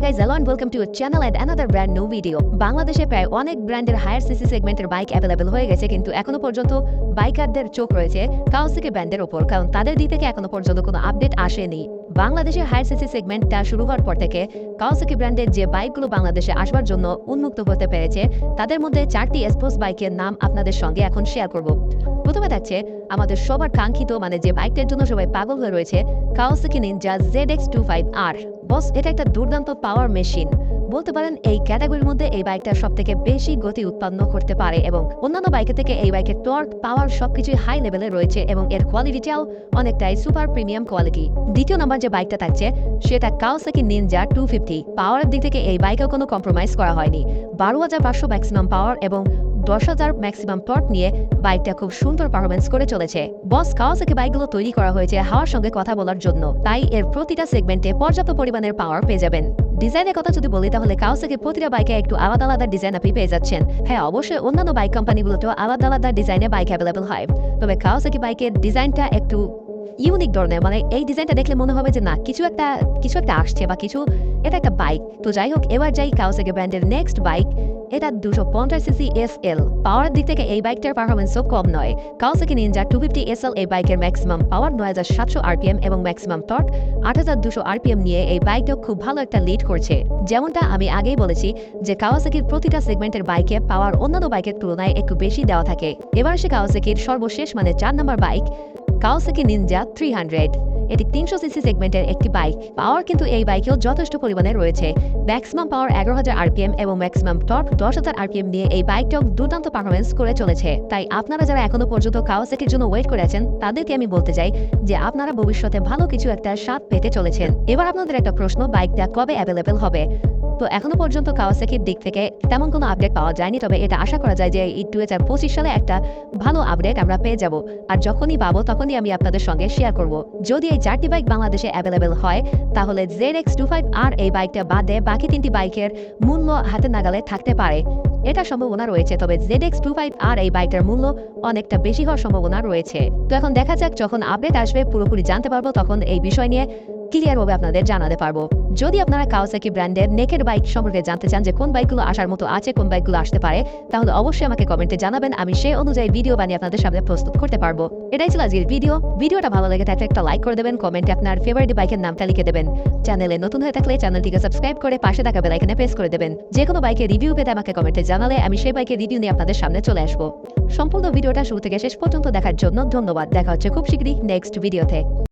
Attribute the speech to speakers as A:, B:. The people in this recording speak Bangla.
A: guys, hello and welcome to a channel and another brand new video. বাংলাদেশে প্রায় অনেক ব্র্যান্ডের হায়ার সিসি সেগমেন্টের বাইক অ্যাভেলেবেল হয়ে গেছে কিন্তু এখনও পর্যন্ত বাইকারদের চোখ রয়েছে কাউসিকি ব্র্যান্ডের ওপর কারণ তাদের দিক থেকে এখনও পর্যন্ত কোনো আপডেট আসেনি বাংলাদেশে হায়ার সিসি সেগমেন্টটা শুরু হওয়ার পর থেকে কাউসিকি ব্র্যান্ডের যে বাইকগুলো বাংলাদেশে আসবার জন্য উন্মুক্ত হতে পেরেছে তাদের মধ্যে চারটি এসপোস বাইকের নাম আপনাদের সঙ্গে এখন শেয়ার করব প্রথমে থাকছে আমাদের সবার কাঙ্ক্ষিত মানে যে বাইকটার জন্য সবাই পাগল হয়ে রয়েছে Kawasaki Ninja Z X two five R boss, এটা একটা দুর্দান্ত পাওয়ার মেশিন বলতে পারেন এই ক্যাটাগরির মধ্যে এই বাইকটা সব থেকে বেশি গতি উৎপন্ন করতে পারে এবং অন্যান্য বাইকের থেকে এই বাইকের টর্ক পাওয়ার সবকিছুই হাই লেভেলে রয়েছে এবং এর কোয়ালিটিটাও অনেকটাই সুপার প্রিমিয়াম কোয়ালিটি দ্বিতীয় নম্বর যে বাইকটা থাকছে, সেটা কাওয়াসাকি নিনজা টু ফিফটি পাওয়ারের দিক থেকে এই বাইকেও কোনো কম্প্রোমাইজ করা হয়নি। বারো হাজার পাঁচশো ম্যাক্সিমাম পাওয়ার এবং দশ হাজার ম্যাক্সিমাম টর্ক নিয়ে বাইকটা খুব সুন্দর পারফরমেন্স করে চলেছে। বস কাওয়াসাকি বাইকগুলো তৈরি করা হয়েছে হাওয়ার সঙ্গে কথা বলার জন্য। তাই এর প্রতিটা সেগমেন্টে পর্যাপ্ত পরিমাণের পাওয়ার পেয়ে যাবেন। ডিজাইনের কথা যদি বলি, তাহলে কাওয়াসাকি প্রতিটা বাইকে একটু আলাদা আলাদা ডিজাইন আপনি পেয়ে যাচ্ছেন। হ্যাঁ অবশ্যই অন্যান্য বাইক কোম্পানিগুলোতেও আলাদা আলাদা ডিজাইনে বাইক অ্যাভেলেবল হয়। তবে কাওয়াসাকি বাইকের ডিজাইনটা একটু ইউনিক ধরনের মানে এই ডিজাইনটা দেখলে মনে হবে যে না, কিছু একটা কিছু একটা আসছে বা কিছু, এটা একটা বাইক তো যাই হোক, এবার যাই কাওয়াসাকি ব্র্যান্ডের নেক্সট বাইক এটা দুশো পঞ্চাশ সিসি এস এল পাওয়ার দিক থেকে এই বাইকটার পারফরমেন্সও কম নয়। Kawasaki Ninja two fifty S L এই বাইকের ম্যাক্সিমাম পাওয়ার নয় হাজার সাতশো আরপিএম এবং ম্যাক্সিমাম টর্ক আট হাজার দুশো আরপিএম নিয়ে এই বাইকটা খুব ভালো একটা লিড করছে। যেমনটা আমি আগেই বলেছি যে কাওয়াসাকির প্রতিটা সেগমেন্টের বাইকে পাওয়ার অন্যান্য বাইকের তুলনায় একটু বেশি দেওয়া থাকে। এবার সে কাওয়াসাকির সর্বশেষ মানে চার নম্বর bike Kawasaki Ninja three hundred এটি তিনশো সিসি সেগমেন্টের একটি বাইক। পাওয়ার কিন্তু এই বাইকেও যথেষ্ট পরিমাণে রয়েছে। ম্যাক্সিমাম পাওয়ার এগারো হাজার আরপিএম এবং ম্যাক্সিমাম টর্ক দশ হাজার আরপিএম নিয়ে এই বাইকটাও দুর্দান্ত পারফরমেন্স করে চলেছে। তাই আপনারা যারা এখনও পর্যন্ত কাওয়াসাকির জন্য ওয়েট করে আছেন, তাদেরকে আমি বলতে চাই যে আপনারা ভবিষ্যতে ভালো কিছু একটা স্বাদ পেতে চলেছেন। এবার আপনাদের একটা প্রশ্ন, বাইকটা কবে অ্যাভেলেবেল হবে? তো এখনও পর্যন্ত কাওয়াসাকির দিক থেকে তেমন কোনো আপডেট পাওয়া যায়নি, তবে এটা আশা করা যায় যে এই দু হাজার পঁচিশ সালে একটা ভালো আপডেট আমরা পেয়ে যাব। আর যখনই পাবো, তখনই আমি আপনাদের সঙ্গে শেয়ার করব। যদি এই চারটি বাইক বাংলাদেশে অ্যাভেলেবেল হয়, তাহলে Z X two five R এই বাইকটা বাদে বাকি তিনটি বাইকের মূল্য হাতে নাগালে থাকতে পারে। এটা সম্ভাবনা রয়েছে, তবে Z X two five R এই বাইকটার মূল্য অনেকটা বেশি হওয়ার সম্ভাবনা রয়েছে। তো এখন দেখা যাক যখন আপডেট আসবে, পুরোপুরি জানতে পারব তখন এই বিষয় নিয়ে ক্লিয়ারভাবে আপনাদের জানাতে পারব। যদি আপনারা কাওয়াসাকি ব্র্যান্ডের নেকের বাইক সম্পর্কে জানতে চান যে কোন বাইকগুলো আসার মতো আছে, কোন বাইকগুলো আসতে পারে, তাহলে অবশ্যই আমাকে কমেন্টে জানাবেন, আমি সেই অনুযায়ী ভিডিও বানিয়ে আপনাদের সামনে প্রস্তুত করতে পারব। এটাই ছিল আজকের ভিডিও ভিডিওটা ভালো লেগে থাকলে একটা লাইক করে দেবেন, কমেন্টে আপনার ফেভারিট বাইকের নামটা লিখে দেবেন। চ্যানেলে নতুন হয়ে থাকলে চ্যানেলটিকে সাবস্ক্রাইব করে পাশে থাকা বেলাইকনে প্রেস করে দেবেন। যে কোনো বাইকের রিভিউ পেতে আমাকে কমেন্টে জানালে আমি সেই বাইকের রিভিউ নিয়ে আপনাদের সামনে চলে আসব। সম্পূর্ণ ভিডিওটা শুরু থেকে শেষ পর্যন্ত দেখার জন্য ধন্যবাদ। দেখা হচ্ছে খুব শীঘ্রই নেক্সট ভিডিওতে